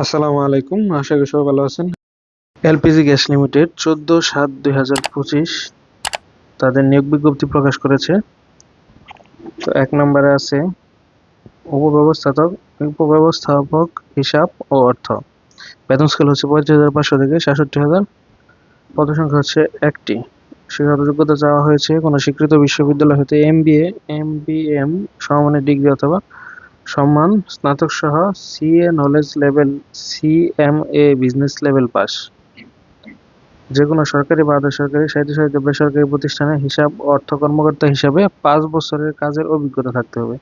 আসসালামু আলাইকুম। আশা করি সবাই ভালো আছেন। এলপিজি গ্যাস লিমিটেড চোদ্দ সাত দুই হাজার পঁচিশ তাদের নিয়োগ বিজ্ঞপ্তি প্রকাশ করেছে। তো এক নম্বরে আছে উপব্যবস্থাপক উপব্যবস্থাপক হিসাব ও অর্থ। বেতন স্কেল হচ্ছে পঁয়ত্রিশ হাজার পাঁচশো থেকে সাতষট্টি হাজার। পদ সংখ্যা হচ্ছে একটি। শিক্ষাগত যোগ্যতা চাওয়া হয়েছে কোনো স্বীকৃত বিশ্ববিদ্যালয় হতে M B M B M, সমমানের ডিগ্রি অথবা সম্মান স্নাতক সহ CA knowledge level CMA business level pass যে কোনো সরকারি বা আধা সরকারি স্বায়ত্তশাসিত বেসরকারি প্রতিষ্ঠানে হিসাব, অর্থ কর্মকর্তা হিসাবে পাঁচ বছরের কাজের অভিজ্ঞতা থাকতে হবে।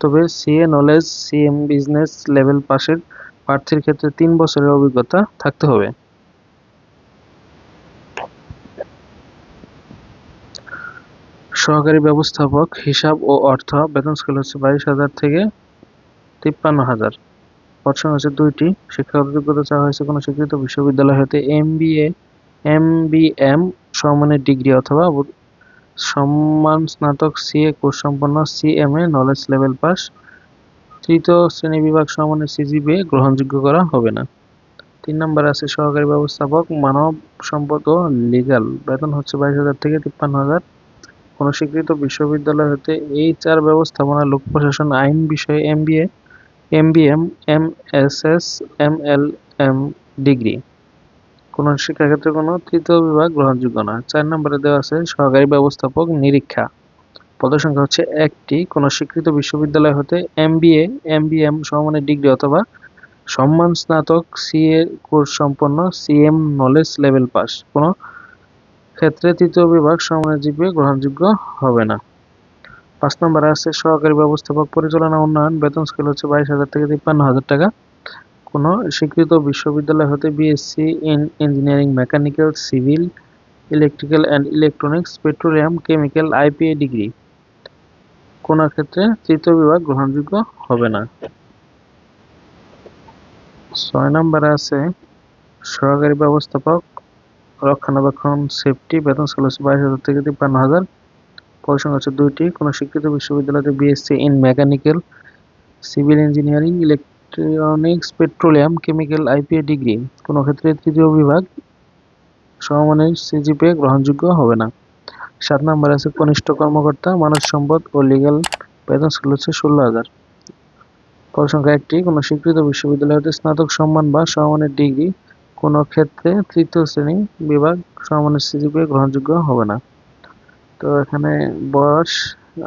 তবে CA knowledge CM business level পাসের প্রার্থীর ক্ষেত্রে তিন বছরের অভিজ্ঞতা থাকতে হবে। সহকারী ব্যবস্থাপক হিসাব ও অর্থ, বেতন স্কেল হচ্ছে বাইশ হাজার থেকে তিপ্পান্ন হাজার। অপশন হচ্ছে দুইটি। শিক্ষাগত যোগ্যতা চাওয়া হয়েছে কোনো স্বীকৃত বিশ্ববিদ্যালয় হতে M B A M B M সমমানের ডিগ্রি অথবা সম্মান স্নাতক সিএ কোর্স সম্পন্ন সিএমএ, নলেজ লেভেল পাস। তৃতীয় শ্রেণি বিভাগ সমমানের সিজিবিএ গ্রহণযোগ্য করা হবে না। তিন নম্বর আছে সহকারী ব্যবস্থাপক, মানব সম্পদ ও লিগাল। বেতন হচ্ছে বাইশ হাজার থেকে তিপ্পান্ন হাজার। কোনো স্বীকৃত বিশ্ববিদ্যালয় হতে এইচআর ব্যবস্থাপনা, লোক প্রশাসন, আইন বিষয়ে MBA MBM MSS MLM degree কোন শিক্ষাক্ষেত্রে কোনো তৃতীয় বিভাগ গ্রহণযোগ্য না। চার নম্বরে দেওয়া আছে, সহকারী ব্যবস্থাপক নিরীক্ষা। পদসংখ্যা হচ্ছে একটি। কোনো স্বীকৃত বিশ্ববিদ্যালয় হতে এমবিএ এমবিএম সমমানের ডিগ্রি অথবা সম্মান স্নাতক সিএ কোর্স সম্পন্ন সিএম নলেজ লেভেল পাস কোনো ক্ষেত্রে তৃতীয় বিভাগ সমমানের জিপিএ গ্রহণযোগ্য হবে না। পাঁচ নম্বরে আছে, সহকারী ব্যবস্থাপক পরিচালনা উন্নয়ন, বেতন স্কেল হচ্ছে বাইশ হাজার থেকে তিপ্পান্ন হাজার টাকা। কোনো স্বীকৃত বিশ্ববিদ্যালয় হতে BSc in engineering mechanical civil electrical and electronics petroleum chemical IPA degree কোনো ক্ষেত্রে তৃতীয় বিভাগ গ্রহণযোগ্য হবে না। ছয় নম্বরে আছে, সহকারী ব্যবস্থাপক, রক্ষণাবেক্ষণ সেফটি বেতন স্কেল হচ্ছে বাইশ হাজার থেকে তিপ্পান্ন হাজার। পড়াশোনা হচ্ছে দুইটি, কোনো স্বীকৃত বিশ্ববিদ্যালয়তে BSc in mechanical civil engineering electronics petroleum chemical IPA degree কোনো ক্ষেত্রে তৃতীয় বিভাগ সমমানের সিজিপে গ্রহণযোগ্য হবে না। সাত নম্বর আছে কনিষ্ঠ কর্মকর্তা, মানব সম্পদ ও লিগ্যাল বেতন স্কেল হচ্ছে ষোলো হাজার। পদসংখ্যা একটি, কোনো স্বীকৃত বিশ্ববিদ্যালয় হতে স্নাতক সম্মান বা সমমানের ডিগ্রি কোনো ক্ষেত্রে তৃতীয় শ্রেণি বিভাগ সমমানের সিজিপে গ্রহণযোগ্য হবে না। তো এখানে বয়স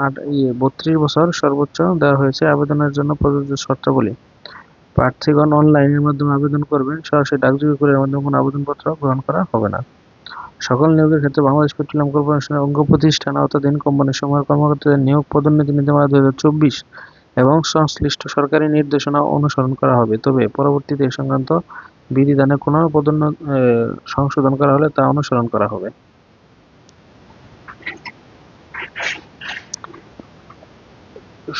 আট ইয়ে বত্রিশ বছর সর্বোচ্চ দেওয়া হয়েছে আবেদনের জন্য প্রযোজ্য শর্তাবলী। প্রার্থীগণ অনলাইনের মাধ্যমে আবেদন করবেন, সরাসরি ডাকযোগে করে মাধ্যমে কোনো আবেদনপত্র গ্রহণ করা হবে না। সকল নিয়োগের ক্ষেত্রে বাংলাদেশ পেট্রোলিয়াম কর্পোরেশনের অঙ্গ প্রতিষ্ঠান আওতাধীন কোম্পানির সমূহের কর্মকর্তাদের নিয়োগ পদোন্নতি নীতিমালা দুই হাজার চব্বিশ এবং সংশ্লিষ্ট সরকারি নির্দেশনা অনুসরণ করা হবে। তবে পরবর্তীতে এ সংক্রান্ত বিধিদানে কোনো পদোন্নতি সংশোধন করা হলে তা অনুসরণ করা হবে।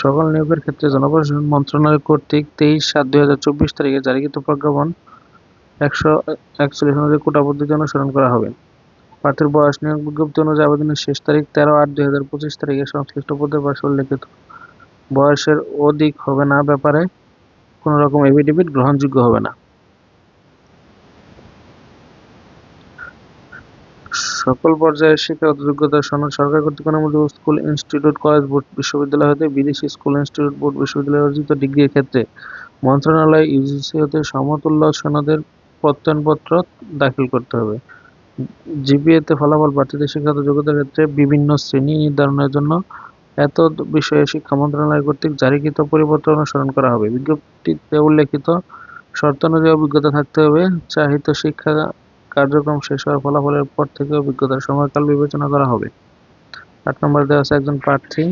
সকল নিয়োগের ক্ষেত্রে জনপ্রশাসন মন্ত্রণালয় কর্তৃক তেইশ সাত দুই হাজার চব্বিশ তারিখে জারিকৃত প্রজ্ঞাপন একশো একচল্লিশ অনুযায়ী কোটা পদ্ধতি অনুসরণ করা হবে। প্রার্থীর বয়স নিয়োগ বিজ্ঞপ্তি অনুযায়ী আবেদনের শেষ তারিখ তেরো আট দুই হাজার পঁচিশ তারিখে সংশ্লিষ্ট পদের পাশে উল্লেখিত। বয়সের অধিক হবে না ব্যাপারে কোনো রকম এফিডেভিট গ্রহণযোগ্য হবে না। সকল পর্যায়ের শিক্ষাগত যোগ্যতার সনদ সরকার কর্তৃক অনুমোদিত স্কুল ইনস্টিটিউট কলেজ বোর্ড বিশ্ববিদ্যালয় হতে বিদেশি স্কুল ইনস্টিটিউট বোর্ড বিশ্ববিদ্যালয় অর্জিত ডিগ্রির ক্ষেত্রে মন্ত্রণালয়, ইউজিসি হতে সমতুল্য সনদের প্রত্যয়নপত্র দাখিল করতে হবে। জিপিএতে ফলাফল প্রার্থীদের শিক্ষাগত যোগ্যতার ক্ষেত্রে বিভিন্ন শ্রেণি নির্ধারণের জন্য এত বিষয়ে শিক্ষা মন্ত্রণালয় কর্তৃক জারিকৃত পরিপত্র অনুসরণ করা হবে। বিজ্ঞপ্তিতে উল্লেখিত শর্ত অনুযায়ী অভিজ্ঞতা থাকতে হবে। চাহিত শিক্ষা কার্যক্রম শেষ হওয়ার ফলাফলের পর থেকে অভিজ্ঞতার সময়কাল বিবেচনা করা হবে। আট নম্বর দেওয়া আছে, একজন প্রার্থী।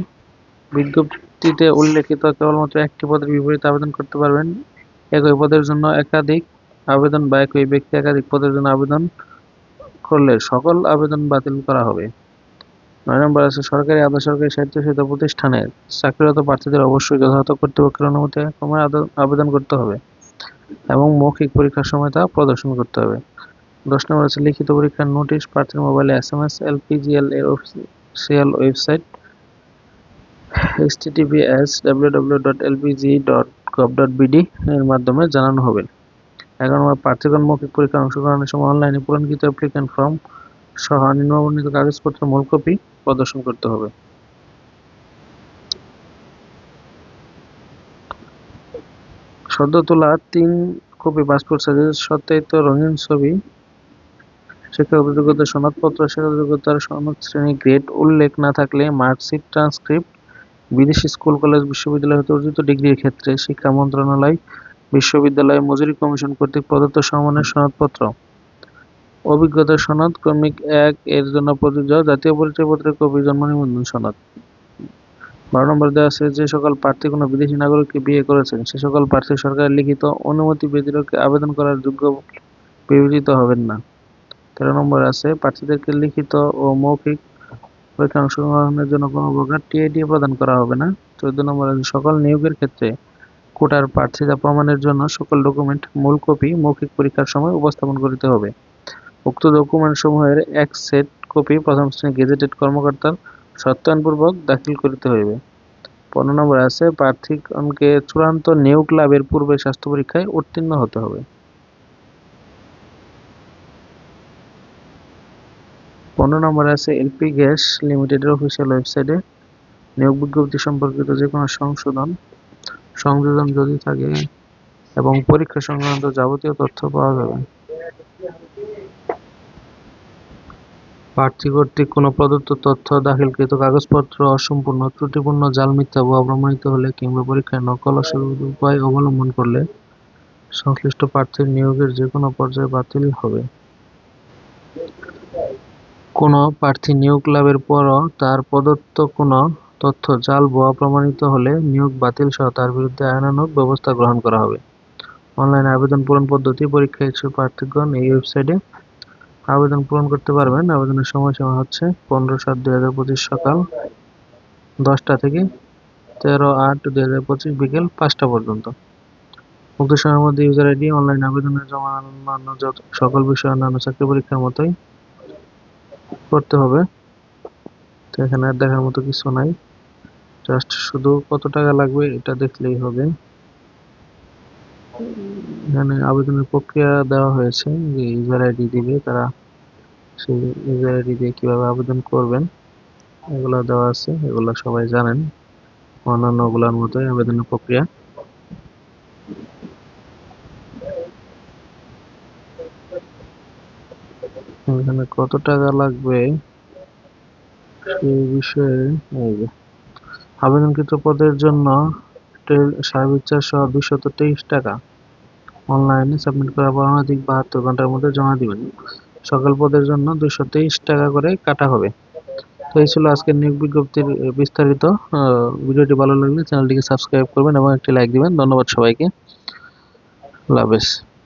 বিজ্ঞপ্তিতে উল্লেখিত কেবলমাত্র একটি পদের বিপরীতে আবেদন করতে পারবেন। একই পদের জন্য একাধিক আবেদন বা একই ব্যক্তি একাধিক পদের জন্য আবেদন করলে সকল আবেদন বাতিল করা হবে। নয় নম্বর আছে, সরকারি আধা সরকারি স্বায়ত্তশাসিত প্রতিষ্ঠানে চাকরিরত প্রার্থীদের অবশ্যই যথাযথ কর্তৃপক্ষের অনুমতি আবেদন করতে হবে এবং মৌখিক পরীক্ষার সময় তা প্রদর্শন করতে হবে। দশ নম্বর লিখিত পরীক্ষার নোটিশ, প্রার্থীর মোবাইলে এস এম এস এলপিজিএল এর অফিসিয়াল ওয়েবসাইট https www.lpg.gov.bd এর মাধ্যমে জানানো হবে। এগারো নম্বর, প্রার্থীগণ মৌখিক পরীক্ষায় অংশগ্রহণের সময় অনলাইনে পূরণকৃত অ্যাপ্লিকেন্ট ফর্ম সহ নিম্নবর্ণিত কাগজপত্রের মূল কপি প্রদর্শন করতে হবে। সদ্য তোলা তিন কপি পাসপোর্ট সাইজের সত্যায়িত রঙিন ছবি শিক্ষাগত যোগ্যতার সনদপত্র শিক্ষাগত যোগ্যতার সনদ শ্রেণি গ্রেড উল্লেখ না থাকলে মার্কশিট, ট্রান্সক্রিপ্ট, বিদেশি স্কুল, কলেজ, বিশ্ববিদ্যালয় হতে অর্জিত ডিগ্রির ক্ষেত্রে শিক্ষা মন্ত্রণালয়, বিশ্ববিদ্যালয়, মজুরি কমিশন কর্তৃক প্রদত্ত সমমানের সনদপত্র। অভিজ্ঞতার সনদ, ক্রমিক এক এর জন্য প্রযোজ্য জাতীয় পরিচয়পত্রের কপি, জন্ম নিবন্ধন সনদ। বারো নম্বর দেওয়া আছে যে সকল প্রার্থী কোনো বিদেশি নাগরিককে বিয়ে করেছেন, সে সকল প্রার্থী সরকারের লিখিত অনুমতি ব্যতিরেকে আবেদন করার যোগ্য বিবেচিত হবেন না। তেরো নম্বর আছে, প্রার্থীদেরকে লিখিত ও মৌখিক পরীক্ষায় অংশগ্রহণের জন্য কোনো প্রকার টিআইডি প্রদান করা হবে না। চোদ্দ নম্বর আছে, সকল নিয়োগের ক্ষেত্রে কোটার প্রার্থিতা প্রমাণের জন্য সকল ডকুমেন্ট, মূল কপি, মৌখিক পরীক্ষার সময় উপস্থাপন করিতে হবে। উক্ত ডকুমেন্ট সমূহের এক সেট কপি প্রথম শ্রেণি গেজেটেড কর্মকর্তার সত্যায়নপূর্বক দাখিল করিতে হইবে। পনেরো নম্বর আছে, প্রার্থীগণকে চূড়ান্ত নিয়োগ লাভের পূর্বে স্বাস্থ্য পরীক্ষায় উত্তীর্ণ হতে হবে। পনেরো নম্বরে আছে এলপি গ্যাস লিমিটেডের অফিসিয়াল ওয়েবসাইটে নিয়োগ বিজ্ঞপ্তি সম্পর্কিত যে কোনো সংশোধন, সংযোজন যদি থাকে এবং পরীক্ষা সংক্রান্ত যাবতীয় তথ্য পাওয়া যাবে। প্রার্থী কর্তৃক কোনো প্রদত্ত তথ্য, দাখিলকৃত কাগজপত্র, অসম্পূর্ণ, ত্রুটিপূর্ণ, জাল মিথ্যা বা প্রমাণিত হলে কিংবা পরীক্ষায় নকল উপায় অবলম্বন করলে সংশ্লিষ্ট প্রার্থীর নিয়োগের যে কোনো পর্যায়ে বাতিল হবে। কোনো প্রার্থী নিয়োগ লাভের পরও তার প্রদত্ত কোনো তথ্য জাল ভুয়া প্রমাণিত হলে নিয়োগ বাতিল সহ তার বিরুদ্ধে আইনানুগ ব্যবস্থা গ্রহণ করা হবে। অনলাইন আবেদন পূরণ পদ্ধতি পরীক্ষা ইচ্ছুক প্রার্থীগণ এই ওয়েবসাইটে আবেদন পূরণ করতে পারবেন। আবেদনের সময়সীমা হচ্ছে পনেরো সাত দুই হাজার পঁচিশ সকাল দশটা থেকে তেরো আট দুই হাজার পঁচিশ বিকেল পাঁচটা পর্যন্ত। উক্ত সময়ের মধ্যে ইউজার আইডি, অনলাইন আবেদনের জমা অন্যান্য সকল বিষয় অন্যান্য চাকরি পরীক্ষার মতোই করতে হবে। তো এখানে আর দেখার মতো কিছু নাই। জাস্ট শুধু কত টাকা লাগবে এটা দেখলেই হবে। এখানে আবেদনের প্রক্রিয়া দেওয়া হয়েছে যে ইউজার আইডি দিবে, তারা সেই ইউজার আইডি দিয়ে কীভাবে আবেদন করবেন, এগুলো দেওয়া আছে, এগুলো সবাই জানেন। অন্যান্য ওগুলোর মতোই আবেদনের প্রক্রিয়া। এখানে কত টাকা লাগবে? সেই বিষয়ে আবেদনকৃত পদের জন্য চার্জ সহ দুইশত তেইশ টাকা। অনলাইনে সাবমিট করার পর অনধিক বাহাত্তর ঘণ্টার মধ্যে জমা দিবেন। সকল পদের জন্য দুইশো তেইশ টাকা করে কাটা হবে। তো এই ছিল আজকের নিয়োগ বিজ্ঞপ্তির বিস্তারিত। ভিডিওটি ভালো লাগলে চ্যানেলটিকে সাবস্ক্রাইব করবেন এবং একটি লাইক দিবেন। ধন্যবাদ সবাইকে। আল্লাহ হাফেজ।